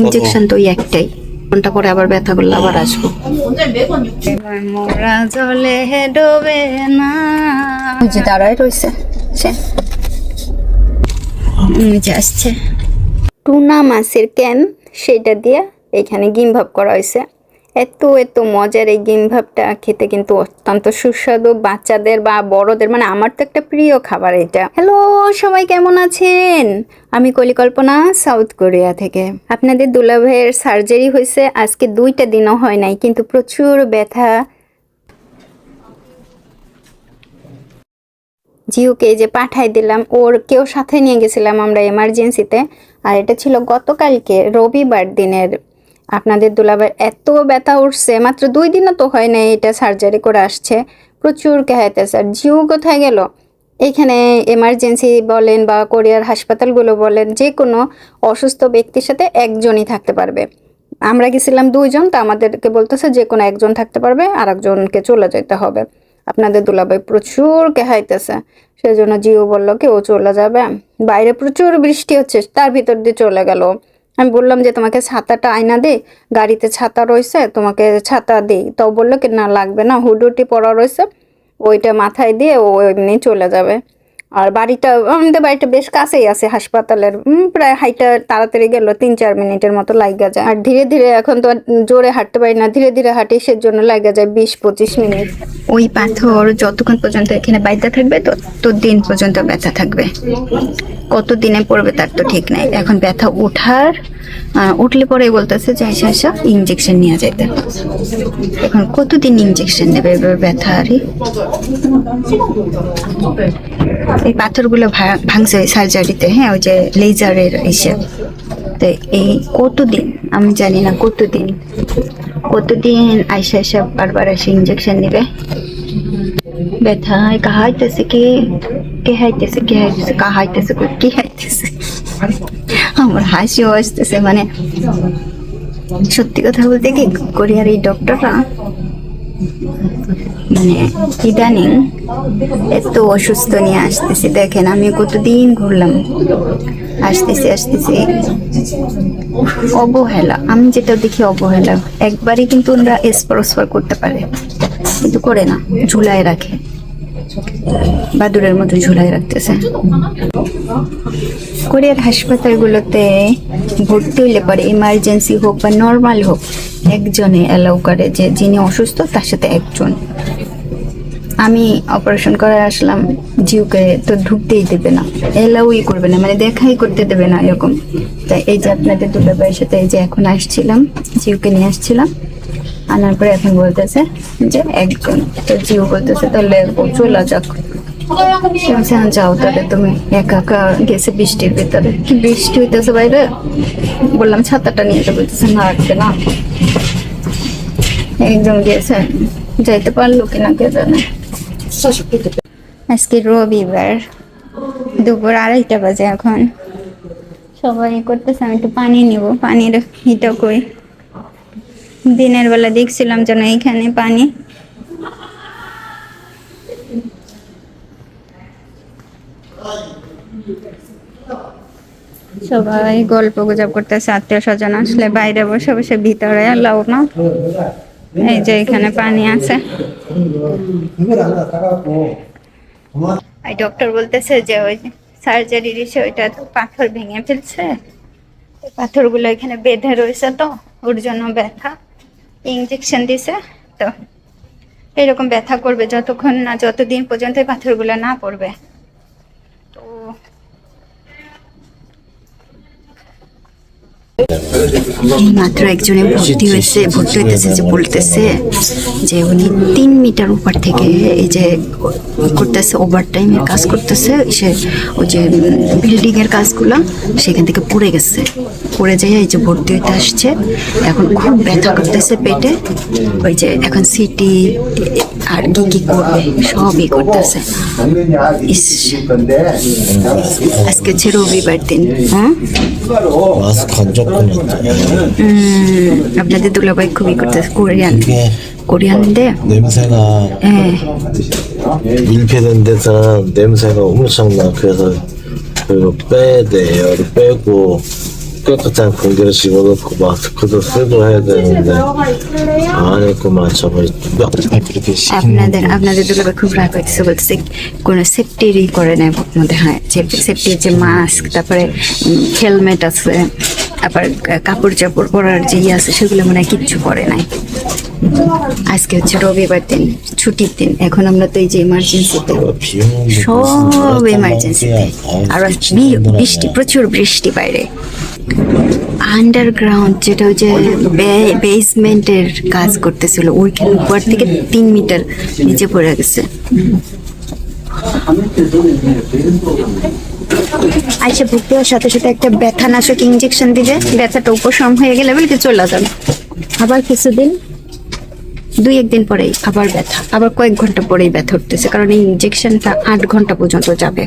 Injection তো একটাই। ঘণ্টা পরে আবার ব্যথা করলে আবার আসব। মোরা জলে ডোবে না যে দাঁড়ায় রয়েছে সে। আসছে। টুনা মাছের ক্যান সেটা দিয়ে এখানে গিম ভাব করা হয়েছে। এত এত মজার এই ভাবটা খেতে কিন্তু অত্যন্ত সুস্বাদু বাচ্চাদের বা বড়দের। মানে আমার তো একটা প্রিয় খাবার এটা। হ্যালো সবাই কেমন আছেন? আমি কলিকল্পনা সাউথ কোরিয়া থেকে। আপনাদের দুলাভাইয়ের সার্জারি হয়েছে, আজকে দুইটা দিনও হয় নাই, কিন্তু প্রচুর ব্যথা। জিওকে যে পাঠাই দিলাম, ওর কেউ সাথে নিয়ে গেছিলাম আমরা এমার্জেন্সিতে আর এটা ছিল গতকালকে, রবিবার দিনের আপনাদের দুলাভাই এত ব্যথা উঠছে, মাত্র দুই দিনও তো হয় না এটা সার্জারি করে আসছে। প্রচুর কেহাইতেছে আর জিও কোথায় গেল? এখানে এমার্জেন্সি বলেন বা কোরিয়ার হাসপাতালগুলো বলেন যে কোনো অসুস্থ ব্যক্তির সাথে একজনই থাকতে পারবে। আমরা গেছিলাম দুইজন, তো আমাদেরকে বলতেছে যে কোনো একজন থাকতে পারবে আর একজনকে চলে যেতে হবে। আপনাদের দুলাভাই প্রচুর কেহাইতেছে সেই জন্য জিও বলল কি ও চলে যাবে। বাইরে প্রচুর বৃষ্টি হচ্ছে, তার ভিতর দিয়ে চলে গেল। আমি বললাম যে, তোমাকে ছাতাটা আয়না দে, গাড়িতে ছাতা রয়েছে, তোমাকে ছাতা দিই। তো বলল কি, না, লাগবে না হুডুটি পরা রয়েছে, ওইটা মাথায় দিয়ে ও এমনি চলে যাবে। আর বাড়িটা, আমাদের বাড়িটা বেশ কাছেই আছে হাসপাতালের। প্রায় হাইটা তাড়াতাড়ি গেল, তিন, চার মিনিটের মতো লাগা যায়। আর ধীরে ধীরে এখন তো জোরে হাঁটতে পারি না, ধীরে ধীরে হাঁটি সেজন্য লাগা যায় বিশ পঁচিশ মিনিট। ওই পাথর যতক্ষণ পর্যন্ত এখানে বাইতে থাকবে তত দিন পর্যন্ত ব্যথা থাকবে। কত দিনে পড়বে তার তো ঠিক নাই। এখন ব্যথা উঠার উঠলে পরে বলতেছে যে আইসা আইসা ইঞ্জেকশন নিয়ে যেতে এখন কতদিন ইঞ্জেকশন নেবে ব্যথা আরে এই পাথরগুলো ভাঙছে সার্জারিতে হ্যাঁ ওই যে লেজারের হিসেব তো এই কতদিন, আমি জানি না কতদিন। কতদিন আইসা আইসা বারবার এসে ইঞ্জেকশন নেবে? ব্যথায় কাহাইতেছে কে? কে হাইতেছে কে হাইতেছে কাহাইতেছে? কে হাইতেছে আমার হাসিও আসতেছে মানে সত্যি কথা বলতে কি, কোরিয়ার এই ডক্টররা মানে ইদানিং এত অসুস্থ নিয়ে আসতেছি। দেখেন আমি কতদিন ঘুরলাম। আসতেছি আসতেছি। অবহেলা। আমি যেটা দেখি অবহেলা। একবারই কিন্তু ওরা এসপার ওসপার করতে পারে। কিন্তু করে না। ঝুলায় রাখে। বাদুরের মতো ঝুলাই রাখতেছে। কোরিয়ার হাসপাতালগুলোতে ভর্তি হইলে পরে ইমার্জেন্সি হোক বা নর্মাল হোক একজনে অ্যালাউ করে যে যিনি অসুস্থ, তার সাথে একজন। আমি অপারেশন করে আসলাম, জিউকে তো ঢুকতেই দেবে না। এলাউই করবে না মানে দেখাই করতে দেবে না এরকম। তাই এই যে আপনাদের দুটো ভাইয়ের সাথে এই যে এখন আসছিলাম, জিউকে নিয়ে আসছিলাম। আনার পরে এখন বলতেছে যে একজন, তো জিউ বলতেছে তাহলে চলে যাক। "হ্যাঁ, যাও তাহলে তুমি। একা একা গেছে বৃষ্টির ভিতরে। কি বৃষ্টি হইতেছে বাইরে? বললাম ছাতাটা নিয়ে যাব না রাখবে না। একদম গিয়েছে যাইতে পারল কিনা কে জানে। আজকে রবিবার দুপুর আড়াইটা বাজে এখন। সবাই করতেছে আমি একটু পানি নিব পানির হিটা কই দিনের বেলা দেখছিলাম যেন এইখানে পানি। সবাই গল্প গুজব করতেছে, আত্মীয় স্বজন আসলে বাইরে বসে বসে ভিতরে এলাও না। এই যে এখানে পানি আছে। ডক্টর বলতেছে যে ওই সার্জারির এসে ওইটা তো পাথর ভেঙে ফেলছে। ওই পাথরগুলো এখানে বেঁধে রয়েছে তো, ওর জন্য ব্যথা। ইঞ্জেকশন দিছে তো। এরকম ব্যথা করবে যতক্ষণ না, যতদিন পর্যন্ত পাথরগুলো না পড়বে। মাত্র একজনে ভর্তি হয়েছে, ভর্তি হইতেছে যে বলতেছে যে উনি তিন মিটার উপর থেকে এই যে করতেছে ওভার টাইমের কাজ করতেছে সে ওই যে বিল্ডিং এর কাজগুলো সেখান থেকে পড়ে গেছে। পড়ে যেয়ে এই যে ভর্তি হইতে আসছে, এখন খুব ব্যথা করতেছে পেটে। ওই যে এখন সিটি আর কি কি করবে সবই করতেছে ইস আজকে হচ্ছে রবিবার দিন হ্যাঁ আপনাদের দুলাভাই খুবই করতেছে কোরিয়ান 코리안인데 냄새가 예. 밀폐된 데서 냄새가 엄청 나 그래서 그거 빼야 돼요 빼고 깨끗한 공기를 집어넣고 마스크도 쓰고 해야 되는데 안에 그만 저번에 그렇게 আপনাদের আপনাদের দুলাবে খুব রাগ হইতেছে বলতেছে কোনো সেফটিরই করে নেয় মধ্যে হয় যে সেফটির যে মাস্ক তারপরে হেলমেট আছে আবার কাপড় চাপড় পরার যে ইয়ে আছে, সেগুলো মনে হয় কিচ্ছু করে নাই। আজকে হচ্ছে রবিবার দিন, ছুটির দিন। এখন আমরা তো এই যে ইমার্জেন্সিতে সব এমার্জেন্সিতে আর বৃষ্টি, প্রচুর বৃষ্টি বাইরে। আন্ডারগ্রাউন্ড যেটা হচ্ছে বেসমেন্টের কাজ করতেছিল, ওইখানে উপর থেকে তিন মিটার নিচে পড়ে গেছে। আচ্ছা ভর্তি হওয়ার সাথে সাথে একটা ব্যথা নাশক ইঞ্জেকশন দিবে ব্যথাটা উপশম হয়ে গেলে বলে চলে যাবে। আবার কিছুদিন, দুই একদিন পরেই আবার ব্যথা। আবার কয়েক ঘণ্টা পরেই ব্যথা উঠতেছে, কারণ এই ইঞ্জেকশনটা আট ঘণ্টা পর্যন্ত যাবে,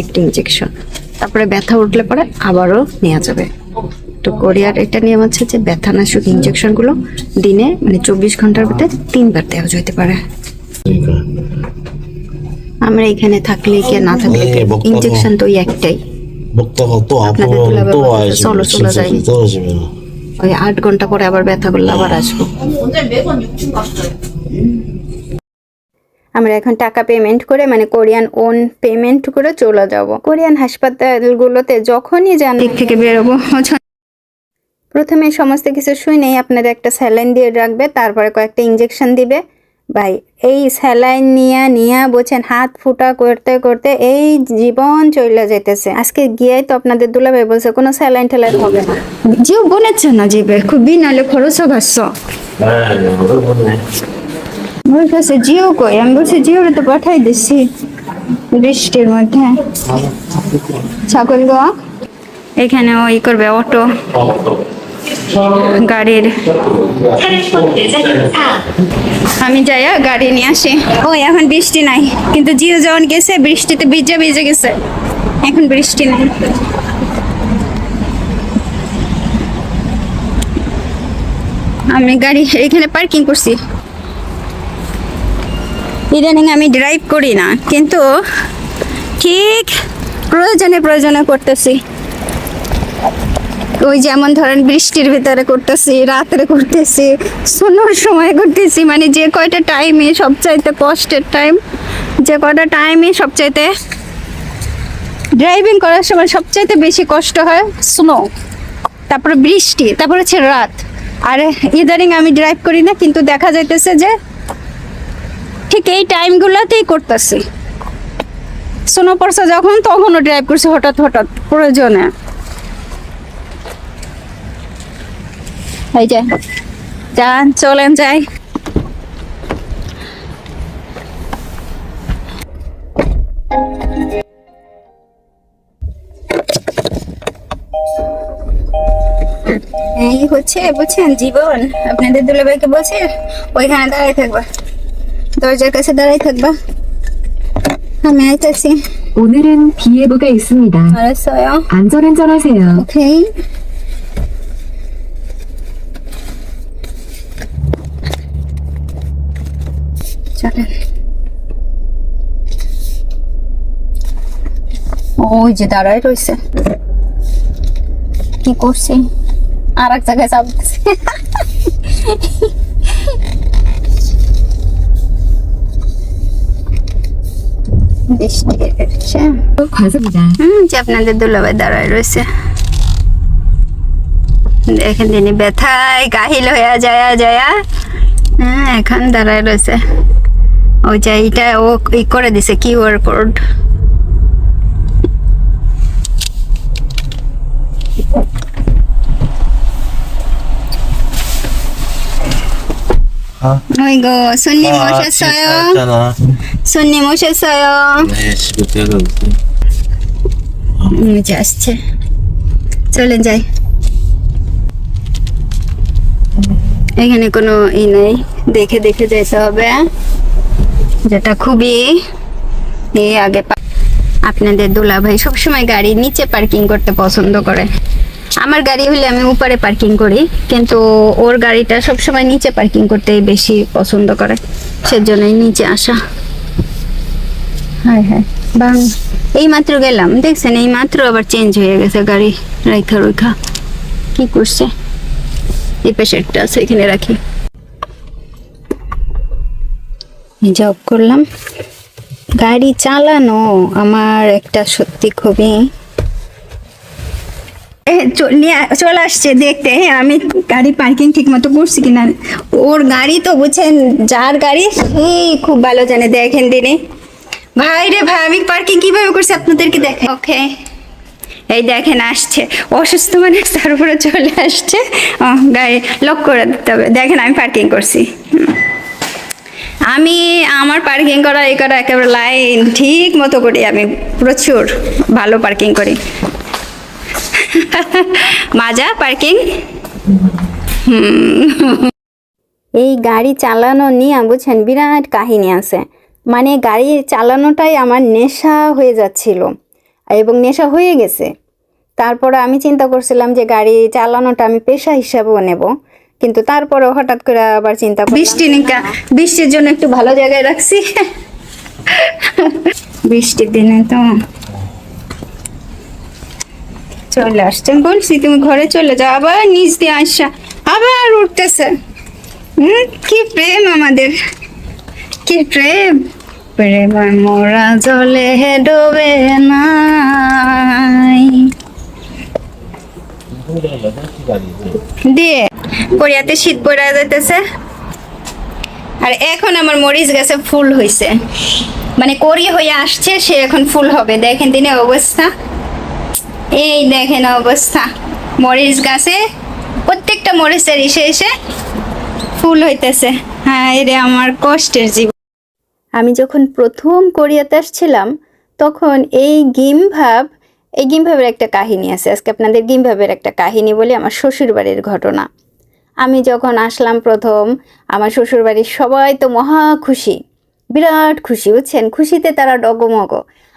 একটা ইঞ্জেকশন তারপরে ব্যথা উঠলে পরে আবারও নেওয়া যাবে। তো কোরিয়ার এটা নিয়ম আছে যে ব্যথা নাশক ইঞ্জেকশনগুলো দিনে মানে চব্বিশ ঘণ্টার ভিতরে তিনবার দেওয়া যেতে পারে। আমরা এখানে থাকলে কে না থাকলে ইনজেকশন তো একটাই। আপনাদের চলো যাই। ওই আট ঘণ্টা পরে আবার ব্যথা করলে আবার আসব। আমরা এখন টাকা পেমেন্ট করে মানে কোরিয়ান ওন পেমেন্ট করে চলে যাব। কোরিয়ান হাসপাতালগুলোতে যখনই যান দিক থেকে বেরোবো। প্রথমে সমস্ত কিছু শুনেই আপনারা একটা স্যালাইন দিয়ে রাখবে তারপরে কয়েকটা ইঞ্জেকশন দিবে। ভাই এই স্যালাইন নিয়া নিয়া বলছেন হাত ফুটা করতে করতে এই জীবন চলে যেতেছে আজকে গিয়ে তো আপনাদের দুলাভাই বলছে কোনো স্যালাইন ঠেলাইন হবে না। জিও বনেছে না জিবে খুবই নাহলে খরচও ভাসছ ওর কাছে জিও কই? আমি বলছি জিওরে তো পাঠাই দিচ্ছি বৃষ্টির মধ্যে। ছাগল গো। এখানে ওই করবে অটো। গাড়ির। আমি যাই গাড়ি নিয়ে আসি। ও এখন বৃষ্টি নাই কিন্তু জিও যখন গেছে বৃষ্টিতে ভিজে ভিজে গেছে। এখন বৃষ্টি নাই। আমি গাড়ি এখানে পার্কিং করছি। ইদানিং আমি ড্রাইভ করি না কিন্তু ঠিক প্রয়োজনে প্রয়োজনে করতেছি। ওই যেমন ধরেন বৃষ্টির ভিতরে করতেছি, রাত্রে করতেছি শোনোর সময় করতেছি মানে যে কয়টা টাইমে সবচাইতে কষ্টের টাইম যে কয়টা টাইমে সবচাইতে ড্রাইভিং করার সময় সবচাইতে বেশি কষ্ট হয়? স্নো তারপরে বৃষ্টি, তারপরে হচ্ছে রাত। আর, ইদানিং আমি ড্রাইভ করি না, কিন্তু দেখা যাইতেছে যে ঠিক এই টাইমগুলোতেই করতেছি। সোনো পড়ছে যখন, তখনও ড্রাইভ করছি হঠাৎ হঠাৎ, প্রয়োজনে। এই যে যান চলেন যাই এই হচ্ছে বুঝছেন জীবন আপনাদের দুলাভাইকে বলছে ওইখানে দাঁড়াই থাকবা দরজার কাছে দাঁড়াই থাকবা আমি আইতাছি 오늘은 비 예보가 있습니다. 알았어요 안전운전하세요. 오케이 ওই যে দাঁড়ায় রয়েছে। কি করছি? আর এক জায়গায় চাপ আপনাদের দুলাভাই দাঁড়ায় রয়েছে। দেখেন তিনি ব্যথায় যায়া হ্যাঁ এখন দাঁড়ায় রয়েছে। ওই যে এটা ও ই করে দিছে কিউআর কোড। 아이고 손님 아, 오셨어요? 식사했잖아. 손님 오셨어요? 네, 지금 때가 없어요. 음, 이제 아시지? চলেন যাই এখানে কোনো ই নেই দেখে দেখে যেতে হবে যেটা খুবই এ আগে আপনাদের দুলা ভাই সবসময় গাড়ি নিচে পার্কিং করতে পছন্দ করে। আমার গাড়ি হলে আমি উপরে পার্কিং করি, কিন্তু ওর গাড়িটা সবসময় নিচে পার্কিং করতে বেশি পছন্দ করে। সেজন্যই নিচে আসা। হ্যাঁ হ্যাঁ বাং এই মাত্র গেলাম, দেখছেন, এই মাত্র আবার চেঞ্জ হয়ে গেছে গাড়ি রাইখা রইখা। কি করছে? এই পেশেন্টটা আছে রাখি। জব করলাম। গাড়ি চালানো আমার একটা সত্যি খুবই চলে আসছে দেখতে। হ্যাঁ আমি গাড়ি পার্কিং ঠিক মতো করছি কিনা? ওর গাড়ি তো বুঝছেন যার গাড়ি সেই খুব ভালো জানে দেখেন দিনে। ভাই রে ভাই আমি পার্কিং কীভাবে করছি আপনাদেরকে দেখেন ওকে। এই দেখেন আসছে। অসুস্থ মানুষ তারপরে চলে আসছে। গাড়ি লক করে দিতে হবে। দেখেন আমি পার্কিং করছি। আমি আমার পার্কিং করা এই করা একেবারে লাইন ঠিক মতো করি আমি প্রচুর ভালো পার্কিং করি। মাজা পার্কিং এই গাড়ি চালানো নিয়ে বুঝছেন বিরাট কাহিনী আছে। মানে গাড়ি চালানোটাই আমার নেশা হয়ে যাচ্ছিল এবং নেশা হয়ে গেছে। তারপরে আমি চিন্তা করছিলাম যে গাড়ি চালানোটা আমি পেশা হিসাবেও নেব। কিন্তু তারপরে হঠাৎ করে আবার চিন্তা বৃষ্টি নিকা বৃষ্টির জন্য একটু ভালো জায়গায় রাখছি। বৃষ্টির দিনে তো চলে আসছেন বলছি তুমি ঘরে চলে যাও। আবার নিচ দিয়ে আসা আবার উঠতেছে। হুম কি প্রেম আমাদের। কি প্রেম। প্রেম মোরা জলে ডোবে নাই। দিয়ে। কোরিয়াতে শীত পড়ে যাইতেছে। আর এখন আমার মরিচ গাছে ফুল হইছে। মানে করি হয়ে আসছে, সে এখন ফুল হবে। দেখেন দিনে অবস্থা। এই দেখেন অবস্থা। মরিচ গাছে প্রত্যেকটা মরিচের এসে এসে ফুল হইতেছে। হ্যাঁ রে, আমার কষ্টের জীবন। আমি যখন প্রথম কোরিয়াতে আসছিলাম, তখন এই গিম ভাব এই গিম ভাবের একটা কাহিনী আছে। আজকে আপনাদের গিম ভাবের একটা কাহিনী বলি আমার শ্বশুর বাড়ির ঘটনা। আমি যখন আসলাম প্রথম, আমার শ্বশুরবাড়ির সবাই তো মহা খুশি। বিরাট খুশি, বুঝছেন? খুশিতে তারা ডগমগ।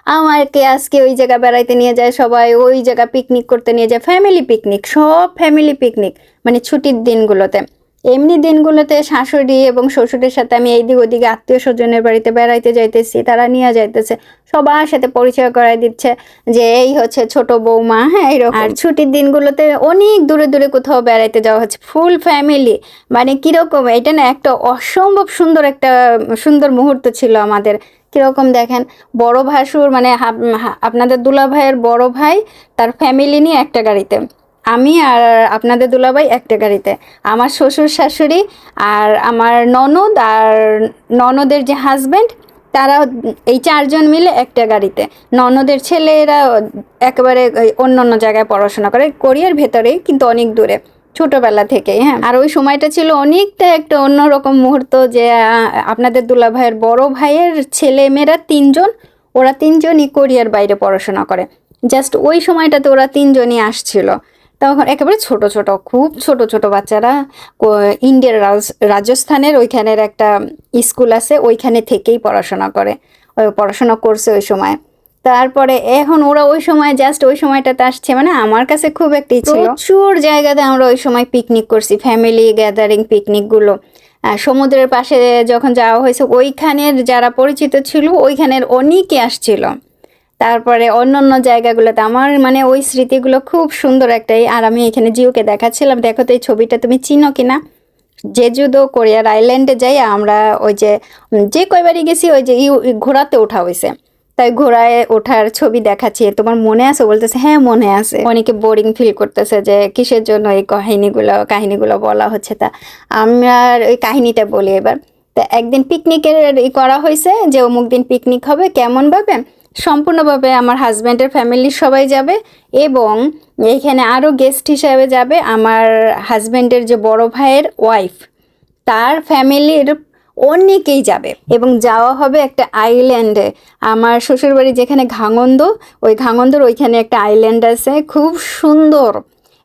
আমাকে আজকে ওই জায়গা বেড়াইতে নিয়ে যায় সবাই, ওই জায়গা পিকনিক করতে নিয়ে যায় ফ্যামিলি পিকনিক সব ফ্যামিলি পিকনিক মানে ছুটির দিনগুলোতে। এমনি দিনগুলোতে শাশুড়ি এবং শ্বশুরের সাথে আমি এইদিক ওদিকে আত্মীয় স্বজনের বাড়িতে বেড়াইতে যাইতেছি, তারা নিয়ে যাইতেছে। সবার সাথে পরিচয় করাই দিচ্ছে যে এই হচ্ছে ছোট বৌমা হ্যাঁ এইরকম আর ছুটির দিনগুলোতে অনেক দূরে দূরে কোথাও বেড়াইতে যাওয়া হচ্ছে। Full family. মানে কীরকম, এটা না একটা অসম্ভব সুন্দর একটা, সুন্দর মুহূর্ত ছিল আমাদের। কীরকম দেখেন, বড় ভাসুর মানে আপনাদের দুলা ভাইয়ের বড় ভাই, তার ফ্যামিলি নিয়ে একটা গাড়িতে। আমি আর আপনাদের দুলাভাই একটা গাড়িতে। আমার শ্বশুর, শাশুড়ি আর আমার ননদ আর ননদের যে হাজবেন্ড তারা এই চারজন মিলে একটা গাড়িতে। ননদের ছেলেরা একেবারে অন্য অন্য জায়গায় পড়াশোনা করে কোরিয়ার ভেতরেই কিন্তু অনেক দূরে, ছোটবেলা থেকেই হ্যাঁ। আর ওই সময়টা ছিল অনেকটা একটা অন্যরকম মুহূর্ত যে আপনাদের দুলা ভাইয়ের বড় ভাইয়ের ছেলে মেয়েরা তিনজন, ওরা তিনজনই কোরিয়ার বাইরে পড়াশোনা করে। জাস্ট ওই সময়টাতে ওরা তিনজনই আসছিল। তখন একেবারে ছোট ছোট, খুব ছোট ছোট বাচ্চারা ইন্ডিয়ার রাজ- রাজস্থানের ওইখানের একটা স্কুল আছে, ওইখানে থেকেই পড়াশোনা করে পড়াশোনা করছে ওই সময়। তারপরে এখন ওরা ওই সময় জাস্ট ওই সময়টাতে আসছে মানে আমার কাছে খুব একটা ছিল। প্রচুর জায়গাতে আমরা ওই সময় পিকনিক করছি ফ্যামিলি গ্যাদারিং পিকনিকগুলো সমুদ্রের পাশে যখন যাওয়া হয়েছে, ওইখানের যারা পরিচিত ছিল, ওইখানের অনেকে আসছিল। তারপরে অন্য অন্য জায়গাগুলোতে আমার মানে ওই স্মৃতিগুলো খুব সুন্দর একটাই আর আমি এখানে জিওকে দেখাচ্ছিলাম। দেখো তো এই ছবিটা তুমি চিনো কিনা? জেজুদো কোরিয়ার আইল্যান্ডে যাই আমরা ওই যে যে কয়বারই গেছি, ওই যে ঘোড়াতে ওঠা হয়েছে তাই ঘোড়ায় ওঠার ছবি দেখাচ্ছি। তোমার মনে আছে? বলতেছে হ্যাঁ মনে আছে। অনেকে বোরিং ফিল করতেছে যে কিসের জন্য এই কাহিনীগুলো কাহিনীগুলো বলা হচ্ছে তা। আমরা ওই কাহিনীটা বলি এবার। তা একদিন পিকনিকের করা হয়েছে যে অমুক দিন পিকনিক হবে কেমনভাবে সম্পূর্ণভাবে আমার হাজব্যান্ডের ফ্যামিলির সবাই যাবে এবং এইখানে আরও গেস্ট হিসাবে যাবে আমার হাজব্যান্ডের যে বড় ভাইয়ের ওয়াইফ তার ফ্যামিলির অনেকেই যাবে এবং যাওয়া হবে একটা আইল্যান্ডে আমার শ্বশুরবাড়ি যেখানে ঘাঙন্দ ওই ঘাঙন্দর ওইখানে একটা আইল্যান্ড আছে, খুব সুন্দর।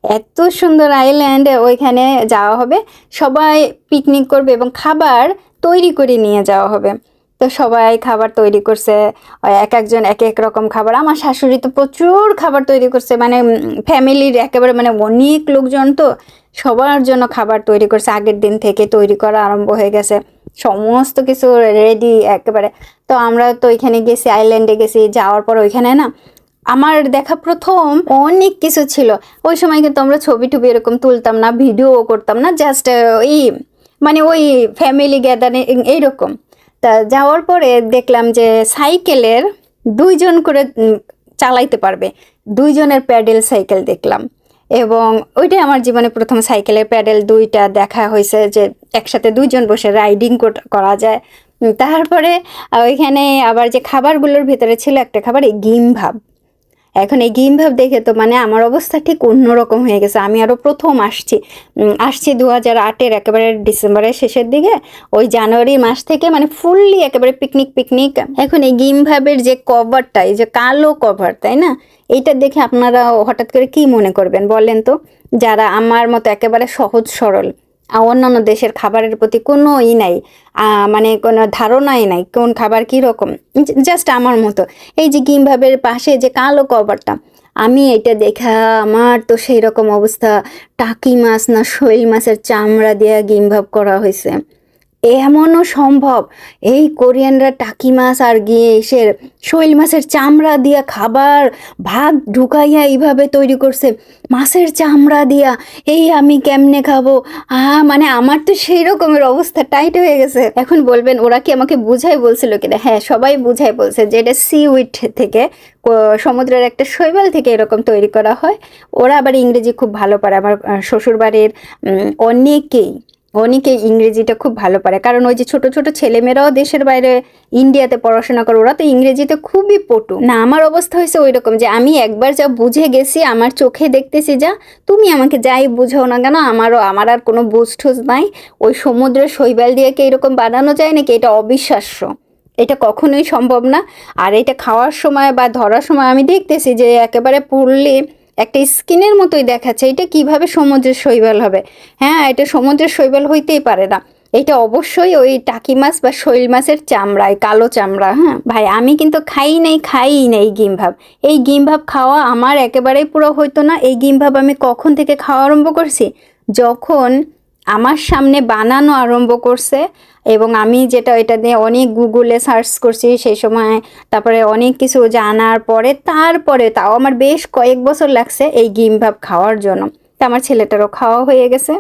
এত সুন্দর আইল্যান্ডে ওইখানে যাওয়া হবে, সবাই পিকনিক করবে এবং খাবার তৈরি করে নিয়ে যাওয়া হবে। তো সবাই খাবার তৈরি করছে। এক একজন এক এক রকম খাবার। আমার শাশুড়ি তো প্রচুর খাবার তৈরি করছে। মানে ফ্যামিলির একেবারে মানে অনেক লোকজন তো সবার জন্য খাবার তৈরি করছে। আগের দিন থেকে তৈরি করা আরম্ভ হয়ে গেছে। সমস্ত কিছু রেডি একেবারে। তো আমরা তো ওইখানে গেছি আইল্যান্ডে গেছি। যাওয়ার পর ওইখানে না আমার দেখা প্রথম অনেক কিছু ছিল। ওই সময় কিন্তু আমরা ছবি টুবি এরকম তুলতাম না ভিডিও করতাম না। জাস্ট এই মানে ওই ফ্যামিলি গ্যাদারিং এইরকম। তা যাওয়ার পরে দেখলাম যে সাইকেলের দুইজন করে চালাইতে পারবে। দুইজনের প্যাডেল সাইকেল দেখলাম। এবং ওইটাই আমার জীবনে প্রথম সাইকেলের প্যাডেল। দুইটা দেখা হয়েছে যে একসাথে দুইজন বসে রাইডিং করা যায়। তারপরে ওইখানে আবার যে খাবারগুলোর ভিতরে ছিল একটা খাবার এই গিম ভাব। এখন এই গিম ভাব দেখে তো মানে আমার অবস্থা ঠিক অন্যরকম হয়ে গেছে। আমি আরও প্রথম আসছি। আসছি দু হাজার আটের একেবারে ডিসেম্বরের শেষের দিকে। ওই জানুয়ারি মাস থেকে মানে ফুললি একেবারে পিকনিক পিকনিক। এখন এই গিম ভাবের যে কভারটা, এই যে কালো কভার, তাই না? এইটা দেখে আপনারা হঠাৎ করে কি মনে করবেন বলেন তো? যারা আমার মতো একেবারে সহজ সরল। অন্যান্য দেশের খাবারের প্রতি কোনো ই নাই মানে কোনো ধারণাই নাই কোন খাবার কী রকম জাস্ট আমার মতো। এই যে গিমভাবের পাশে যে কালো কভারটা, আমি এটা দেখা আমার তো সেই রকম অবস্থা। টাকি মাছ না শৈল মাছের চামড়া দিয়ে গিমভাব করা হয়েছে এমনও সম্ভব? এই কোরিয়ানরা টাকি মাছ আর গিয়ে এসে শৈল মাছের চামড়া দিয়া খাবার, ভাত ঢুকাইয়া এইভাবে তৈরি করছে। মাছের চামড়া দিয়া, এই আমি কেমনে খাব? আহ মানে আমার তো সেই রকমের অবস্থা, টাইট হয়ে গেছে। এখন বলবেন, ওরা কি আমাকে বুঝাই বলছিল কিনা? হ্যাঁ সবাই বুঝাই বলছে যে এটা সি উইট থেকে সমুদ্রের একটা শৈবাল থেকে এরকম তৈরি করা হয়। ওরা আবার ইংরেজি খুব ভালো পারে। আমার শ্বশুরবাড়ির অনেকেই অনেকে ইংরেজিটা খুব ভালো পারে। কারণ ওই যে ছোট ছোট ছেলেমেয়েরাও দেশের বাইরে ইন্ডিয়াতে পড়াশোনা করে, ওরা তো ইংরেজিতে খুবই পটু। না, আমার অবস্থা হয়েছে ওই রকম যে আমি একবার যা বুঝে গেছি, আমার চোখে দেখতেছি যা, তুমি আমাকে যাই বুঝাও না কেন, আমারও, আমার আর কোনো বুঝ টুঝ নাই। ওই সমুদ্রের শৈবাল দিয়ে কি এরকম বানানো যায় নাকি? এটা অবিশ্বাস্য। এটা কখনোই সম্ভব না। আর এটা খাওয়ার সময় বা ধরার সময় আমি দেখতেছি যে একেবারে পুরলি একটা স্কিনের মতোই দেখাচ্ছে, এটা কীভাবে সমুদ্রের শৈবাল হবে? হ্যাঁ এটা সমুদ্রের শৈবাল হইতেই পারে না। এটা অবশ্যই ওই টাকি মাছ বা শৈল মাছের চামড়ায় কালো চামড়া হ্যাঁ? ভাই, আমি কিন্তু খাই নাই খাই নাই গিম ভাব। এই গিম ভাব খাওয়া আমার একেবারেই পুরো হইতো না। এই গিম ভাব আমি কখন থেকে খাওয়া আরম্ভ করছি? যখন আমার সামনে বানানো আরম্ভ করছে এবং আমি যেটা এটা দিয়ে অনেক গুগলে সার্চ করছি সেই সময়, তারপরে অনেক কিছু জানার পরে, তারপরে তাও আমার বেশ কয়েক বছর লাগছে এই গিম ভাব খাওয়ার জন্য। তা আমার ছেলেটারও খাওয়া হয়ে গেছে।